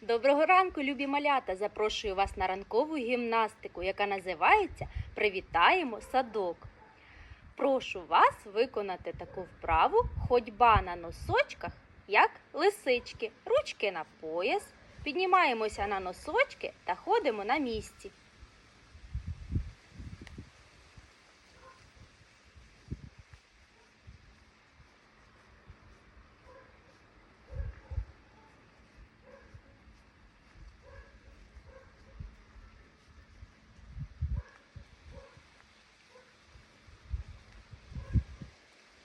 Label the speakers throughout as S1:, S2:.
S1: Доброго ранку, любі малята! Запрошую вас на ранкову гімнастику, яка називається Привітаємо садок. Прошу вас виконати таку вправу ходьба на носочках, як лисички, ручки на пояс, піднімаємося на носочки та ходимо на місці.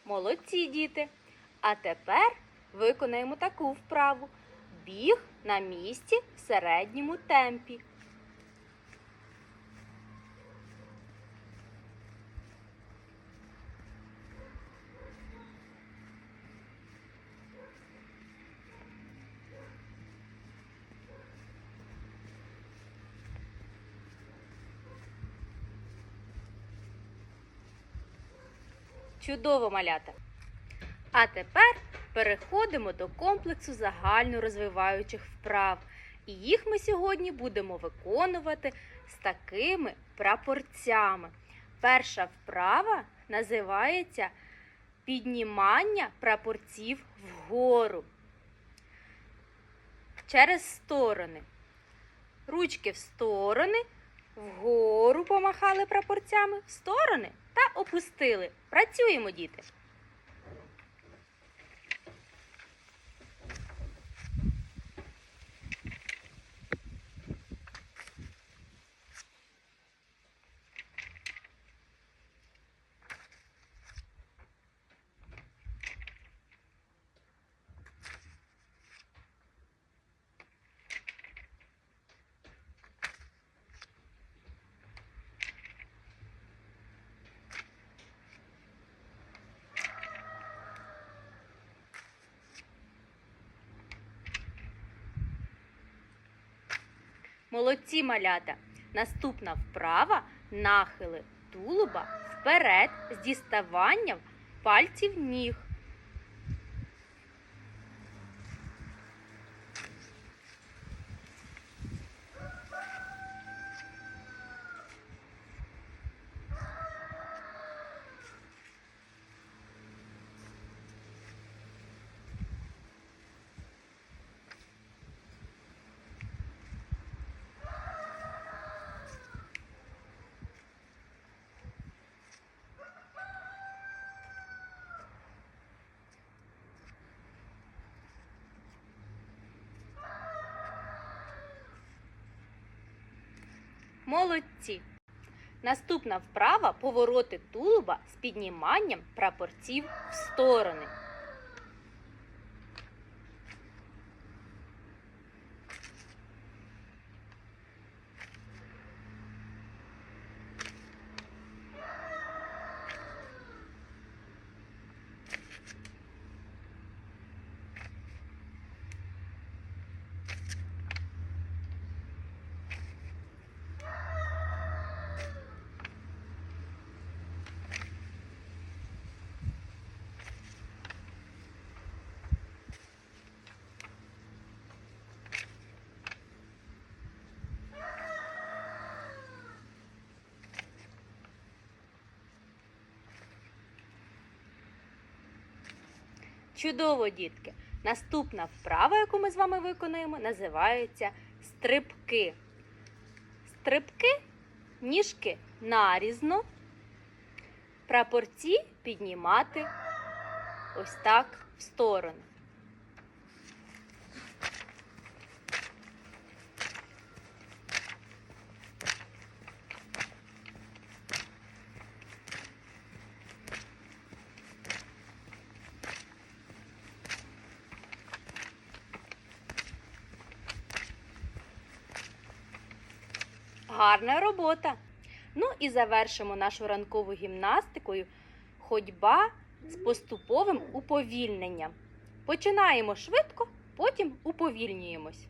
S1: Молодці діти! А тепер виконаємо таку вправу. Біг на місці в середньому темпі. Чудово, малята! А тепер переходимо до комплексу загальнорозвиваючих вправ. І їх ми сьогодні будемо виконувати з такими прапорцями. Перша вправа називається піднімання прапорців вгору. Через сторони. Ручки в сторони, вгору помахали прапорцями, в сторони та опустили. Працюємо, діти. Молодці малята. Наступна вправа нахили тулуба вперед з діставанням пальців ніг. Молодці. Наступна вправа повороти тулуба з підніманням прапорців в сторони. Чудово, дітки! Наступна вправа, яку ми з вами виконуємо, називається стрибки. Стрибки ніжки нарізно, прапорці піднімати ось так в сторону. Гарна робота. Ну і завершимо нашу ранкову гімнастикою ходьба з поступовим уповільненням. Починаємо швидко, потім уповільнюємось.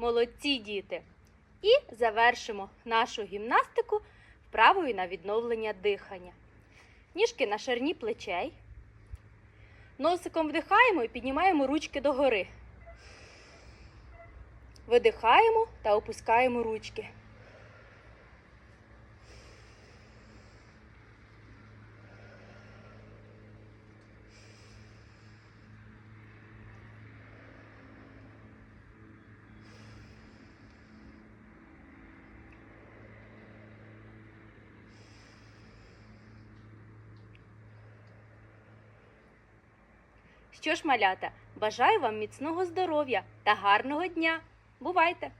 S1: Молодці діти! І завершимо нашу гімнастику вправою на відновлення дихання. Ніжки на ширні плечей. Носиком вдихаємо і піднімаємо ручки догори. Видихаємо та опускаємо ручки. Що ж, малята, бажаю вам міцного здоров'я та гарного дня. Бувайте!